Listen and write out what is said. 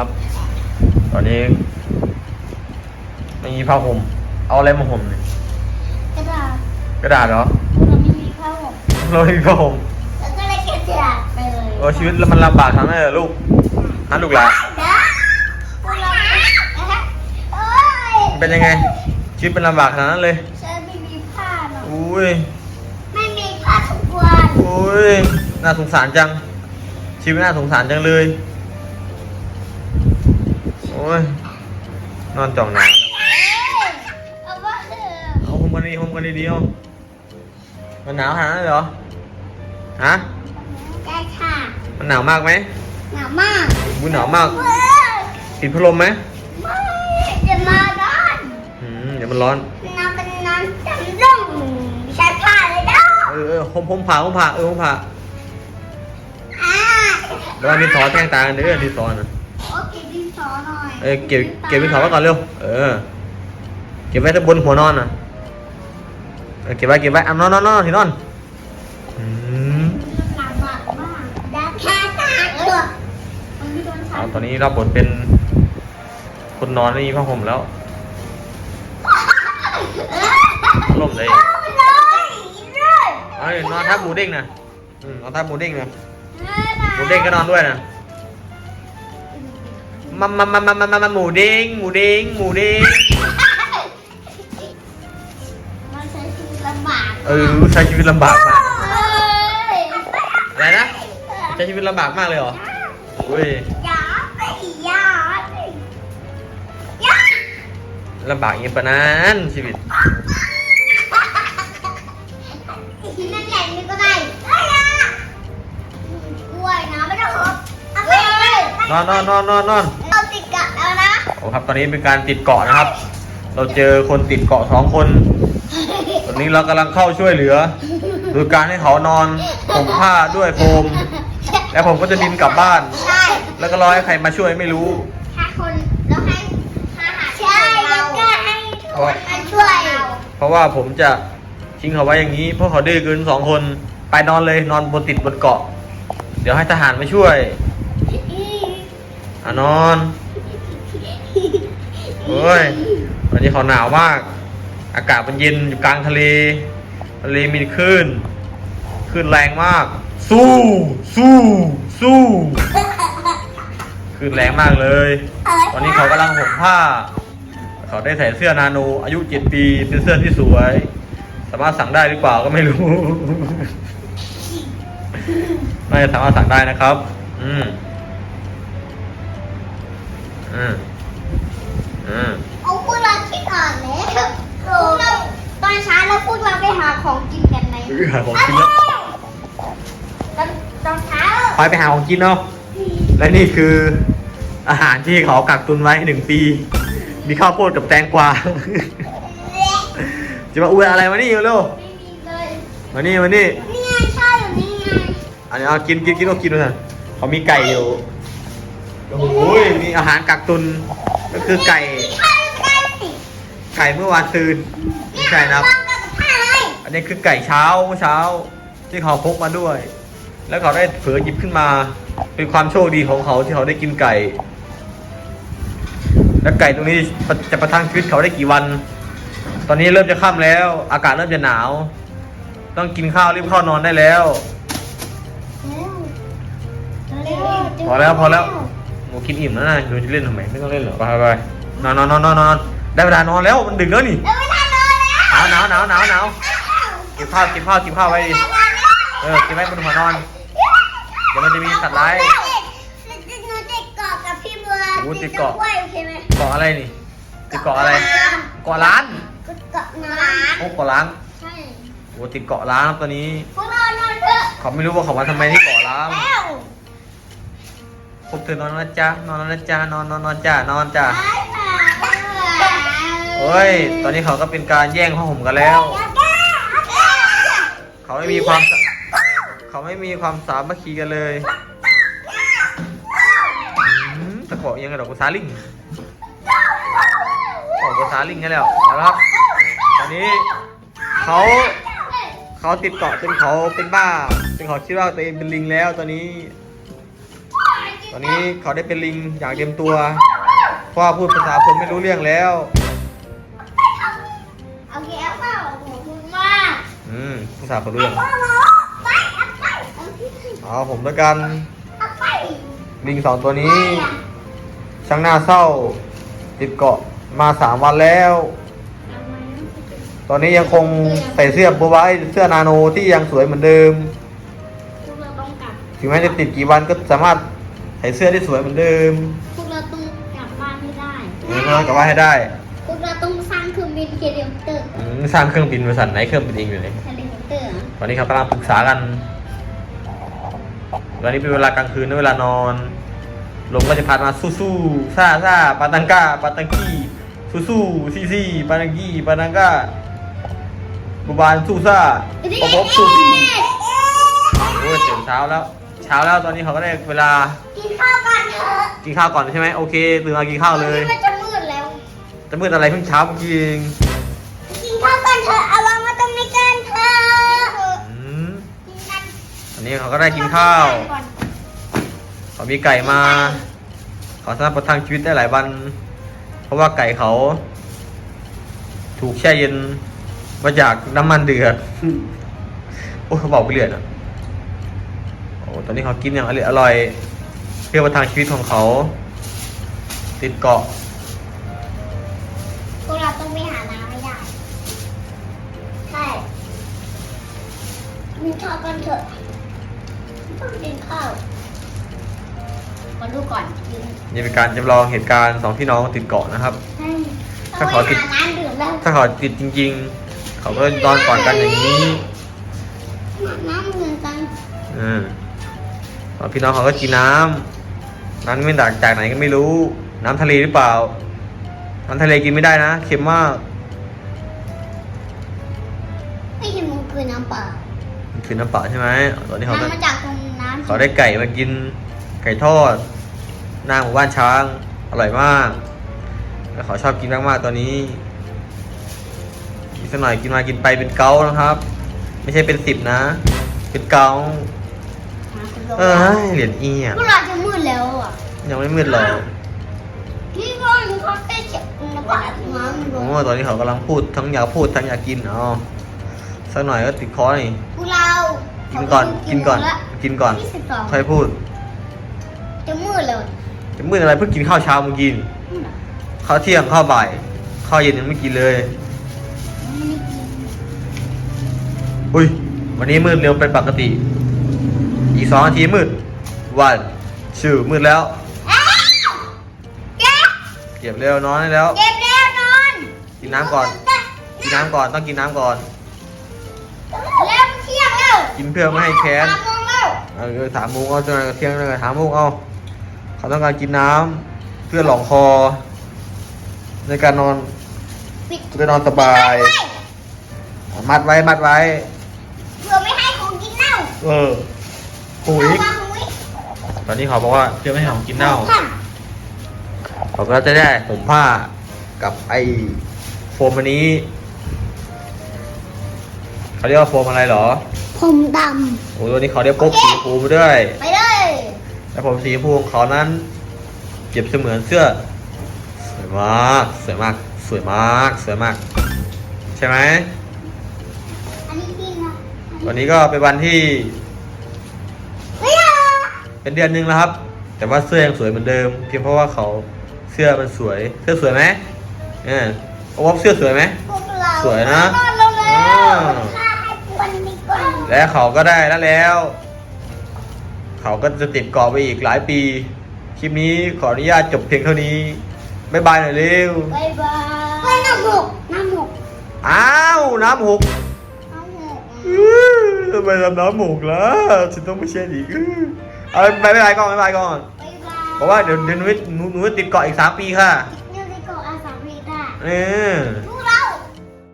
ครับ ตอนนี้ไม่มีผ้าห่ม เอาอะไรมาห่มเนี่ยกระดาษกระดาษเหรอ เราไม่มีผ้าห่มเราไม่มีผ้าห่มแล้วก็เลยเก็บกระดาษไปเลยเออชีวิตมันลำบากทั้งนั้นเลยลูกฮะลูกหลานนะพวกเราโอ้ยเป็นยังไง ชีวิตเป็นลำบากขนาดนั้นเลย ฉันไม่มีผ้าหรอกอุ้ย ไม่มีผ้าทุกวัน อุ้ย น่าสงสารจัง ชีวิตน่าสงสารจังเลยโอ้ย นอนจ่องหนาวเอ้ยเอาว่าเถอะเอาห่มกันดีห่มกันดีๆเอามันหนาวขนาดนั้นเลยเหรอ ฮะได้ค่ะ มันหนาวมากไหมหนาวมากบุญหนาวมากเว้ยปิดพัดลมไหมไม่จะมาร้อนอืมเดี๋ยวมันร้อนน้ำเป็นน้ำจำรุ่งใช้ผ้าเลยเนาะเออเออห่มห่มผ้าห่มผ้าเออห่มผ้าอ่าแล้วมีสอแทงตากันเด้อที่สอนนะ โอ้เก็บดินสอหน่อยเออเก็บเก็บไปสอไว้ก่อนเร็ว เออ เก็บไว้ที่บนหัวนอนนะเออเก็บไว้เก็บไว้อะนอนนอนนอนที่นอนอืมลำบากมากได้แค่ตาเออมันไม่โดนเอาฉันตอนนี้รับบทเป็น คนนอนไม่มีผ้าห่มแล้วล่มเลยเอาเลยเลยเอาดินอนทับหมูเด้งนะอืมนอนทับหมูเด้งนะเออนะหมูเด้งก็นอนด้วยนะ มามามามามามามาหมูเด้งหมูเด้งหมูเด้งมันใช้ชีวิตลำบากเออใช้ชีวิตลำบากมากเอ้ยอะไรนะใช้ชีวิตลำบากมากเลยเหรออุ้ยอย่าไปอย่าไปอย่าลำบากอย่างปะนั้นชีวิตนั่นแหละนี่ก็ได้ได้ละกล้วยนะไม่ต้องหอบเอาไปเลย นอนนอนนอนนอนนอน โอ้ครับ ตอนนี้เป็นการติดเกาะนะครับ เราเจอคนติดเกาะสองคน ตอนนี้เรากำลังเข้าช่วยเหลือโดยการให้เขานอนผมผ้าด้วยโฟม แล้วผมก็จะบินกลับบ้าน ใช่แล้วก็รอให้ใครมาช่วยไม่รู้ ถ้าคนแล้วให้ทหารใช่แล้วก็ให้ทุกคนมาช่วยเราเพราะว่าผมจะทิ้งเขาไว้อย่างนี้ เพราะเขาดื้อเกินสองคน ไปนอนเลยนอนบนติดบนเกาะ เดี๋ยวให้ทหารมาช่วย อะนอน โอ้ยวันนี้เขาหนาวมาก อากาศมันเย็นอยู่กลางทะเล ทะเลมีคลื่นคลื่นแรงมาก สู้ สู้ สู้คลื่นแรงมากเลย ตอนนี้เขากำลังห่มผ้า เขาได้ใส่เสื้อนาโนอายุเจ็ดปีเป็นเสื้อที่สวย สามารถสั่งได้หรือเปล่าก็ไม่รู้ไม่สามารถสั่งได้นะครับ อืม อืม อืมเอาพวกเราคิดอ่อนแล้วพวกเราตอนเช้าเราพวกเราไปหาของกินกันไหมเออหาของกินแล้วตอนตอนเช้าไปไปหาของกินเนาะและนี่คืออาหารที่เขากักตุนไว้หนึ่งปี มีข้าวโพดกับแตงกวา จะมาอวยอะไรมานี่เร็วไม่มีเลยๆมานี่มานี่นี่ไงใช่อยู่นี่ไงอันนี้เอากินกินกินก็กินเลยเขามีไก่อยู่โอ้โหมีอาหารกักตุน ก็คือไก่ใช่ใช่สิไก่เมื่อวานซืนไม่ใช่นะครับวางกับผ้าเลยอันนี้คือไก่เช้าเมื่อเช้า ที่เขาพกมาด้วย แล้วเขาได้เผลอหยิบขึ้นมา เป็นความโชคดีของเขาที่เขาได้กินไก่ แล้วไก่ตรงนี้จะประทังชีวิตเขาได้กี่วัน ตอนนี้เริ่มจะค่ำแล้ว อากาศเริ่มจะหนาว ต้องกินข้าวรีบเข้านอนได้แล้ว พอแล้วพอแล้ว หมูกินอิ่มแล้วนะหนูจะเล่นทำไมไม่ต้องเล่นหรอกไปไปนอนนอนนอนนอนนอนได้เวลานอนแล้วมันดึกแล้วนี่แล้วไม่ได้นอนแล้วหนาวหนาวหนาวหนาวหนาวเก็บข้าวเก็บข้าวเก็บข้าวไว้ดิเออเก็บไว้บนหัวนอน เดี๋ยวมันจะมีสัตว์ร้ายหนูติดเกาะกับพี่บัวโอ้ติดเกาะกล้วยโอเคไหมเกาะอะไรนี่ติดเกาะอะไร เกาะล้านเกาะน้ำโอ้เกาะล้างใช่โอ้ติดเกาะล้างครับตอนนี้พวกเรานอนเถอะเขาไม่รู้ว่าเขามาทำไมที่เกาะล้างแล้ว พวกเธอนอนนะจ๊ะนอนนะจ๊ะนอนนอนนอนจ้านอนจ้าบ๊ายบายโอ้ย ตอนนี้เขาก็เป็นการแย่งผ้าห่มกันแล้ว เขาไม่มีความ เขาไม่มีความสามัคคีกันเลยตะเกยังไงดอกกุซาลิงออกกุซาลิงกันแล้วเอาละครับ ตอนนี้เขาเขาติดเกาะจนเขาเป็นบ้าจนเขาคิดว่าตัวเองเป็นลิงแล้วตอนนี้ อนอนนี้เขาได้เป็นลิงอย่างเต็มตัวเพราะว่าพูดภาษาคนไม่รู้เรื่องแล้วเอาแก้วเปล่าขอบคุณมากอืมภาษาคนรู้เรื่องเอาไปเอาไปเอาไปเอาผมด้วยกันเอาไปลิงสองตัวนี้ ช่างน่าเศร้า ติดเกาะมาสามวันแล้ว ตอนนี้ยังคงใส่เสื้อโบไว้เสื้อนาโนที่ยังสวยเหมือนเดิมพวกเราต้องกลับ ถึงแม้จะติดกี่วันก็สามารถ ใส่เสื้อได้สวยเหมือนเดิมพวกเราต้องกลับบ้านให้ได้นี่ก็กลับว่าให้ได้พวกเราต้องสร้างเครื่องบินเฮลิคอปเตอร์อืมสร้างเครื่องบินบริษัทไหนเครื่องบินเองอยู่ไหนเฮลิคอปเตอร์เหรอตอนนี้เขากำลังปรึกษากันตอนนี้เป็นเวลากลางคืนและเวลานอน ลมก็จะพัดมาสู้สู้ซ่าซ่าปาตังก้าปาตังกี้สู้สู้ซี่ซี่ปาตังกี้ปาตังก้าบูบานสู้ซ่าปอบอบสู้ซี่โอ้ยตื่นเช้าแล้ว เช้าแล้วตอนนี้เขาก็ได้เวลากินข้าวกันเถอะกินข้าวก่อนใช่ไหมโอเคตื่นมากินข้าวเลยนี่มันจะมืดแล้ว จะมืดอะไรเพิ่งเช้าเมื่อกี้เองกินข้าวกันเถอะเอาวางมาตรงนี้กันเถอะอืมกินกันอันนี้เขาก็ได้กินข้าวเขามีไก่มาเขาสามารถประทังชีวิตได้หลายวัน เพราะว่าไก่เขา ถูกแช่เย็นมาจากน้ำมันเดือดโอ้เขาบอกไปเรื่อยอะโอ้ตอนนี้เขากินอย่างอร่อยอร่อย เพื่อประทังชีวิตของเขา ติดเกาะพวกเราต้องไปหาน้ำไม่ได้ ใช่กินข้าวกันเถอะต้องกินข้าวมาดูก่อนกินนี่เป็นการจำลองเหตุการณ์สองพี่น้องติดเกาะนะครับ ให้ถ้าต้องขอไปติดหาน้ำดื่มแล้วถ้าเขาติดจริง ๆ เขาก็นอนก่อนกันอย่างนี้ น้ำเหมือนกัน อืมตอน พี่น้องเขาก็กินน้ำน้ำไม่จากจากไหนก็ไม่รู้ น้ำทะเลหรือเปล่า น้ำทะเลกินไม่ได้นะเค็มมากไม่ใช่มันคือน้ำเปล่ามันคือน้ำเปล่าใช่ไหมตอนนี้เขาก็น้ำมาจากตรงน้ำเขาได้ไก่มากินไก่ทอดหน้าหมู่บ้านช้างอร่อยมากแล้วเขาชอบกินมากๆตอนนี้อีกสักหน่อยกินมากินไปเป็นเกาต์นะครับ ไม่ใช่เป็นสิบนะ เป็นเกา ต์เออเหรียญอีอะพวกเราจะมืดแล้วอะยังไม่มืดหรอกพี่ก็รู้เขาแค่เจ็บน้ำปลาน้ำโอ้ตอนนี้เขากำลังพูดทั้งอยากพูดทั้งอยากกินอ๋อสักหน่อยก็ติดคอนี่พวกเรากินก่อนกินก่อนกินก่อนยี่สิบสองค่อยพูด จะมืดแล้วจะมืดอะไรเพิ่งกินข้าวเช้าเมื่อกี้นี่ข้าวเที่ยงข้าวบ่ายข้าวเย็นยังไม่กินเลยอุ้ยวันนี้มืดเร็วเป็นปกติ อีกสองนาทีมืดวันชื่อมืดแล้วอ้าวเจ็บเก็บเร็วนอนได้แล้วเจ็บแล้วนอนกินน้ำก่อน กินน้ำก่อนต้องกินน้ำก่อน แล้วเที่ยงแล้วกินเพื่อไม่ให้แค้นสามโมงแล้วเออถามมุงเอาจนเที่ยงเลยถามมุงเอาเขาต้องการกินน้ำเพื่อหลองคอ ในการนอนปิดจะได้นอนสบายไว้มัดไว้มัดไว้เพื่อไม่ให้ของกินเน่าเออ ปุ๋ยเอาวางไว้ตอนนี้เขาบอกว่าเพื่อไม่ให้ของกินเน่าค่ะเขาก็จะได้ห่มผ้ากับไอ้โฟมอันนี้เขาเรียกว่าโฟมอะไรเหรอ ผมดโอ้ตัวนี้เขาเรียกก๊กสีชมพูไปด้วยำไปเลยแต่ผมสีชมพูของเขานั้นเปรียบเสมือนเสื้อ สวยมาก สวยมาก สวยมาก สวยมาก ใช่ไหมอันนี้จริงนะวันนี้ก็เป็นวันที่ไม่เอา เป็นเดือนหนึ่งแล้วครับ แต่ว่าเสื้อยังสวยเหมือนเดิม เพียงเพราะว่าเขาเสื้อมันสวย เสื้อสวยไหมเออโอ้ว่าเสื้อสวยไหม พวกเราสวยนะ นอนเราแล้วอ่าฆ่าให้ปวนดีกว่าและเขาก็ได้แล้วแล้ว เขาก็จะติดเกาะไปอีกหลายปี คลิปนี้ขออนุญาตจบเพียงเท่านี้บ๊ายบายหน่อยเร็ว บายบาย เฮ้ยน้ำหกน้ำหกอ้าว น้ำหกน้ำหกอื้อทำไมทำน้ำหกล่ะฉันต้องไม่เช็ดอีกอื้อ เอาไปบ๊ายบายก่อนบ๊ายบายก่อนบายบายเพราะว่าเดี๋ยวเดี๋ยวหนูหนูหนูติดเกาะอีกสามปีค่ะนิวสิโกอาสามพีได้เออ